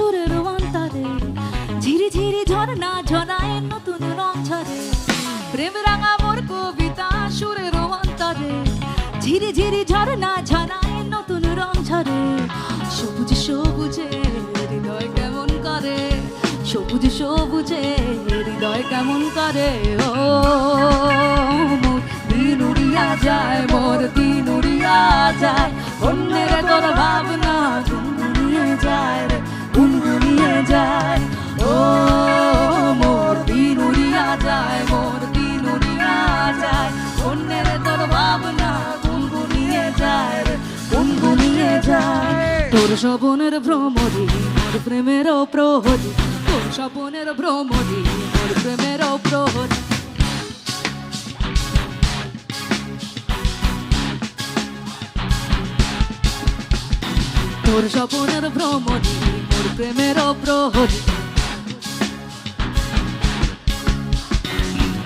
সুরের অন্তরে, ঝিরি ঝিরি ঝর্ণা ঝরায় নতুন রং ঝরে প্রেম রাঙা মোর কবিতা সুরের অন্তরে, ঝিরি ঝিরি ঝর্ণা ঝরায় নতুন রং ঝরে সবুজ সবুজে হৃদয় কেমন করে, সবুজ সবুজে হৃদয় কেমন করে? ও দিন উড়িয়া যায়, মোর দিন উড়িয়া যায়, অন্যের দরবার তোর স্বপনের ভ্রমরি মোর প্রেমের প্রহরী, তোর স্বপনের ভ্রমরি মোর প্রেমের প্রহরী। তোর স্বপনের ভ্রমণী মোর প্রেমের প্রহরী।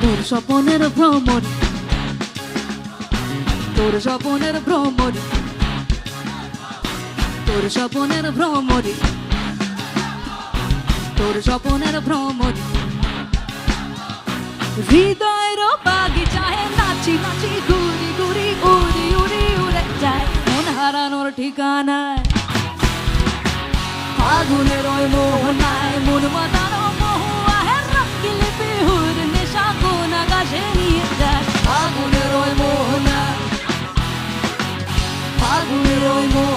তোর স্বপনের ভ্রমণী, তোর স্বপনের ভ্রমণী। তোর স্বপনের ভ্রমণী। তোর স্বপনের ভ্রমণী। হৃদয়ের বাগিচায় নাচি নাচি, ঘুরি ঘুরি, উড়ি উড়ি, উড়ে যায়। মন হারানোর ঠিকানায়। ফাগুনের ওই মোহনায় মন মাতানো মহুয়া হে রাখিলে বেহুর নেশা কোন আকাশে নিয়ে যায়। ফাগুনের ওই মোহনায় ফাগুনের ওই মোহনায়